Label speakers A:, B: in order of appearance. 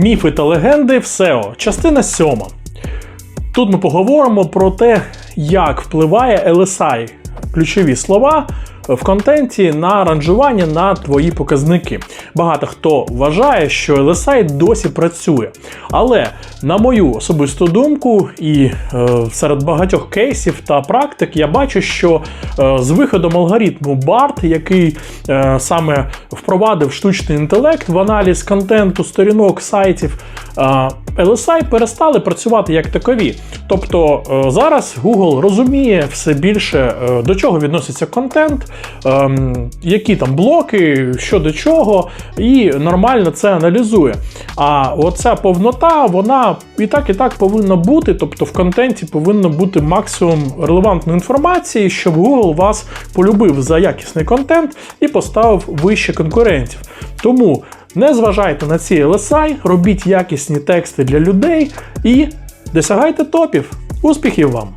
A: Міфи та легенди в SEO, частина 7. Тут ми поговоримо про те, як впливає LSI, ключові слова в контенті на ранжування на твої показники. Багато хто вважає, що LSI досі працює. Але на мою особисту думку, і е, серед багатьох кейсів та практик я бачу, що е, з виходом алгоритму BART, який е, саме впровадив штучний інтелект в аналіз контенту, сторінок, сайтів, е, LSI перестали працювати як такові. Тобто е, зараз Google розуміє все більше, е, до чого відноситься контент, ем, які там блоки, що до чого, і нормально це аналізує. А оця повнота, вона і так, і так повинна бути. Тобто в контенті повинно бути максимум релевантної інформації, щоб Google вас полюбив за якісний контент і поставив вище конкурентів. Тому не зважайте на ці LSI, робіть якісні тексти для людей і досягайте топів. Успіхів вам!